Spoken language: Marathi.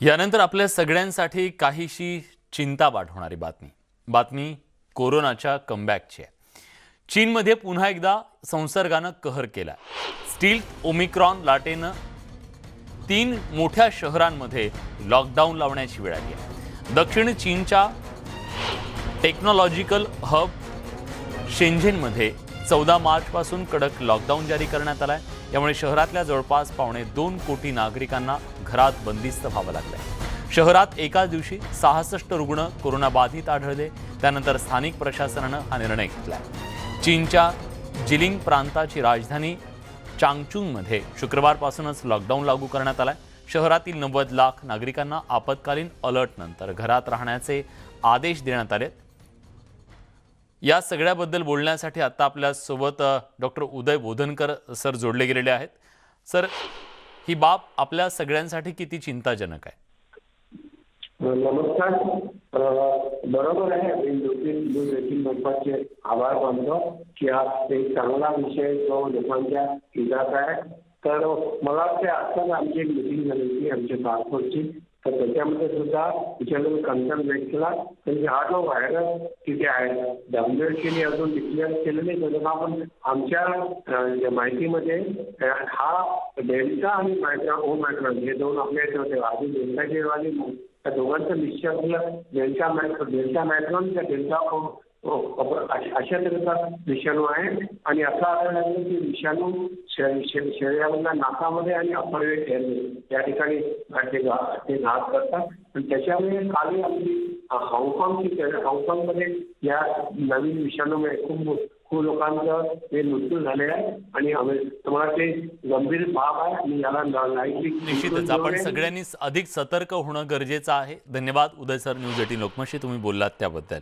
यानंतर आपल्या सगळ्यांसाठी काहीशी चिंता वाढवणारी बातमी. बातमी कोरोनाच्या कमबॅकची आहे. चीनमध्ये पुन्हा एकदा संसर्गानं कहर केला स्टील ओमिक्रॉन लाटेनं तीन मोठ्या शहरांमध्ये लॉकडाऊन लावण्याची वेळ आली आहे. दक्षिण चीनच्या टेक्नॉलॉजिकल हब शेंझेनमध्ये चौदा मार्चपासून कडक लॉकडाऊन जारी करण्यात आलाय. यामुळे शहरातल्या जवळपास पावणे दोन कोटी नागरिकांना घरात बंदिस्त व्हावं लागलंय. शहरात एकाच दिवशी सहासष्ट रुग्ण कोरोनाबाधित आढळले. त्यानंतर स्थानिक प्रशासनानं हा निर्णय घेतला चीनच्या जिलिंग प्रांताची राजधानी चांगचुंगमध्ये शुक्रवारपासूनच लॉकडाऊन लागू करण्यात आलाय. शहरातील नव्वद लाख नागरिकांना आपत्कालीन अलर्टनंतर घरात राहण्याचे आदेश देण्यात आलेत. या सगळ्याबद्दल बोलण्यासाठी आता आपल्यासोबत डॉक्टर उदय बोधनकर सर जोडले गेलेले आहेत. सर ही बाब आपल्या सगळ्यांसाठी किती चिंताजनक आहे? नमस्कार. बरोबर आहे मी आभार मानतो की आज एक चांगला विषय जो लोकांच्या हिताचा आहे. तर मला वाटते आताच आमची एक मिटिंग झाली होती आमच्या पासपोर्टची तर त्याच्यामध्ये सुद्धा विचारलं कन्सर्न व्यक्त केला. म्हणजे हा जो व्हायरस तिथे आहे डब्ल्यूएचने अजून डिक्लेअर केलं नाही त्याच्यामुळे आपण आमच्या माहितीमध्ये हा डेल्टा आणि मायक्रा ओ मायक्रॉन हे दोन आपल्या इथे होते आधी डेल्टा जे वाली त्या दोघांचं मिक्सर झालं. डेल्टा मायक्रो डेल्टा मायक्रॉन त्या डेल्टा हो, अशा अशा तऱ्हेचा विषाणू आहे आणि असा आढळला आहे की विषाणू शरी- शरीरामधल्या नाकामध्ये आणि अपरवे या ठिकाणी ते घात करतात. आणि त्याच्यामुळे काल आपली हाँगकाँगची हाँगकाँगमध्ये या नवीन विषाणूमुळे खूप खूप लोकांचं हे मृत्यू झाले आहे आणि तुम्हाला ते गंभीर बाब आहे आणि याला लाईटली निश्चितच आपण सगळ्यांनी अधिक सतर्क होणं गरजेचं आहे. धन्यवाद. उदय सर न्यूज एटीन लोकमतशी तुम्ही बोललात त्याबद्दल.